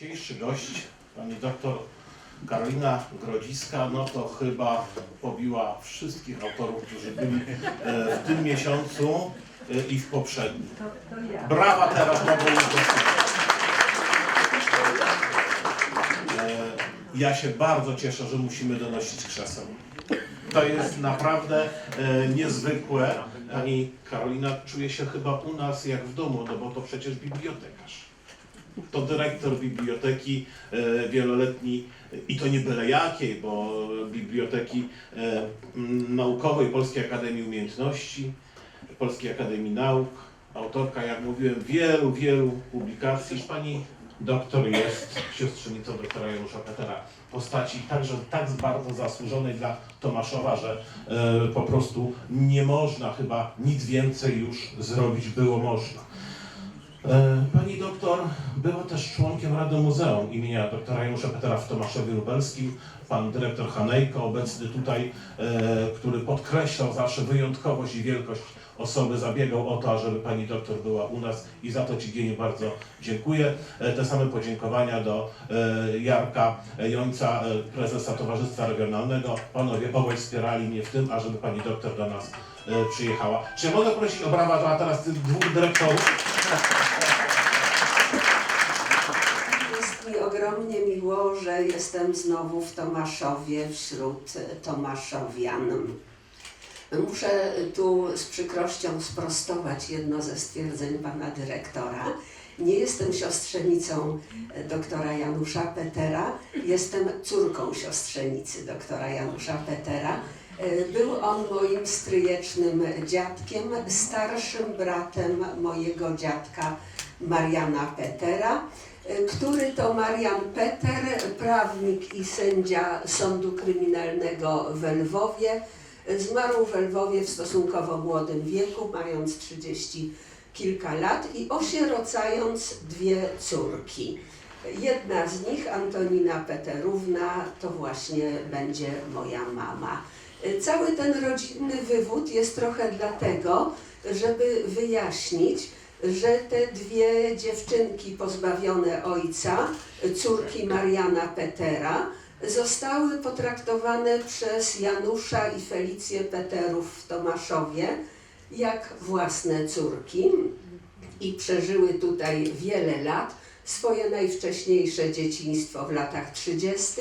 Dzisiejszy gość, pani doktor Karolina Grodziska, no to chyba pobiła wszystkich autorów, którzy byli e, w tym miesiącu e, i w poprzednim. To, to ja. Brawa teraz mogą. E, Ja się bardzo cieszę, że musimy donosić krzeseł. To jest naprawdę e, niezwykłe. Pani Karolina czuje się chyba u nas jak w domu, no bo to przecież bibliotekarz. To dyrektor biblioteki e, wieloletni i to nie byle jakiej, bo biblioteki e, naukowej Polskiej Akademii Umiejętności, Polskiej Akademii Nauk, autorka, jak mówiłem, wielu, wielu publikacji. Pani doktor jest siostrzenicą doktora Janusza Petera, postaci także tak bardzo zasłużonej dla Tomaszowa, że e, po prostu nie można chyba nic więcej już zrobić było można. E, była też członkiem Rady Muzeum imienia doktora Janusza Petera w Tomaszowie Lubelskim. Pan dyrektor Hanejko, obecny tutaj, e, który podkreślał zawsze wyjątkowość i wielkość osoby, zabiegał o to, ażeby pani doktor była u nas i za to Ci Gieniu bardzo dziękuję. E, Te same podziękowania do e, Jarka Jońca, prezesa Towarzystwa Regionalnego. Panowie obaj wspierali mnie w tym, ażeby pani doktor do nas przyjechała. Czy mogę prosić o brawa dla teraz tych dwóch dyrektorów? Ogromnie miło, że jestem znowu w Tomaszowie wśród Tomaszowian. Muszę tu z przykrością sprostować jedno ze stwierdzeń pana dyrektora. Nie jestem siostrzenicą doktora Janusza Petera, jestem córką siostrzenicy doktora Janusza Petera. Był on moim stryjecznym dziadkiem, starszym bratem mojego dziadka Mariana Petera który to Marian Peter, prawnik i sędzia Sądu Kryminalnego w Lwowie, zmarł w Lwowie w stosunkowo młodym wieku, mając 30 kilka lat i osierocając dwie córki. Jedna z nich, Antonina Peterówna, to właśnie będzie moja mama. Cały ten rodzinny wywód jest trochę dlatego, żeby wyjaśnić, że te dwie dziewczynki pozbawione ojca, córki Mariana Petera, zostały potraktowane przez Janusza i Felicję Peterów w Tomaszowie jak własne córki i przeżyły tutaj wiele lat, swoje najwcześniejsze dzieciństwo w latach 30.,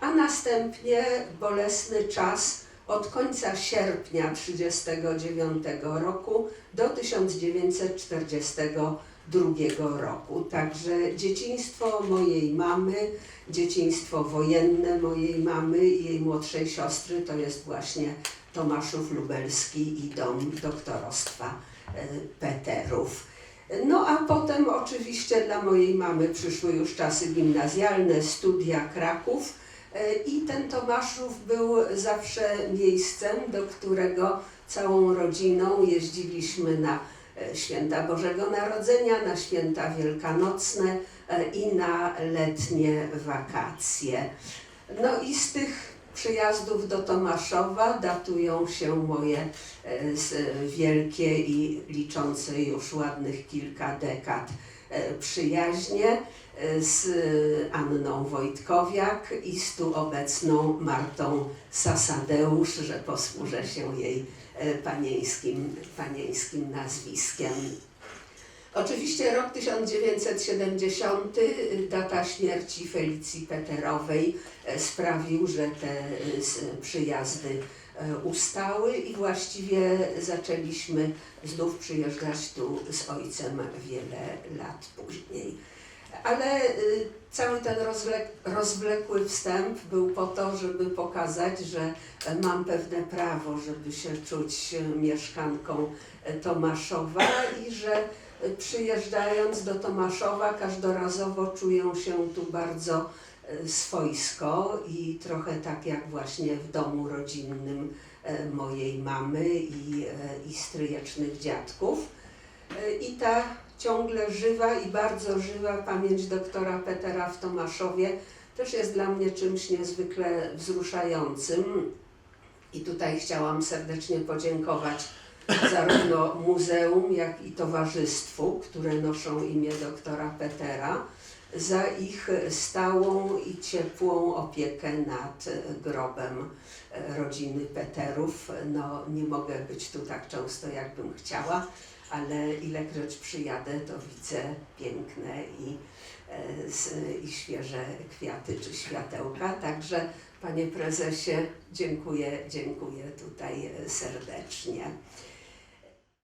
a następnie bolesny czas od końca sierpnia 1939 roku do 1942 roku. Także dzieciństwo mojej mamy, dzieciństwo wojenne mojej mamy i jej młodszej siostry to jest właśnie Tomaszów Lubelski i dom doktorostwa e, Peterów. No a potem oczywiście dla mojej mamy przyszły już czasy gimnazjalne, studia Kraków. E, I ten Tomaszów był zawsze miejscem, do którego całą rodziną jeździliśmy na święta Bożego Narodzenia, na święta wielkanocne e, i na letnie wakacje. No i z tych przyjazdów do Tomaszowa datują się moje e, wielkie i liczące już ładnych kilka dekad e, przyjaźnie z Anną Wojtkowiak i z tu obecną Martą Sasadeusz, że posłużę się jej e, panieńskim, panieńskim nazwiskiem. Oczywiście rok 1970, y, data śmierci Felicji Peterowej e, sprawił, że te e, przyjazdy e, ustały i właściwie zaczęliśmy znów przyjeżdżać tu z ojcem wiele lat później. Ale cały ten rozwlek, rozwlekły wstęp był po to, żeby pokazać, że mam pewne prawo, żeby się czuć mieszkanką Tomaszowa i że przyjeżdżając do Tomaszowa każdorazowo czuję się tu bardzo e, swojsko i trochę tak jak właśnie w domu rodzinnym e, mojej mamy i, e, i stryjecznych dziadków. I ta ciągle żywa i bardzo żywa pamięć doktora Petera w Tomaszowie też jest dla mnie czymś niezwykle wzruszającym. I tutaj chciałam serdecznie podziękować zarówno muzeum, jak i towarzystwu, które noszą imię doktora Petera, za ich stałą i ciepłą opiekę nad grobem rodziny Peterów. No, nie mogę być tu tak często, jakbym chciała, ale ilekroć przyjadę, to widzę piękne i, e, i świeże kwiaty czy światełka. Także, panie prezesie, dziękuję, dziękuję tutaj e, serdecznie.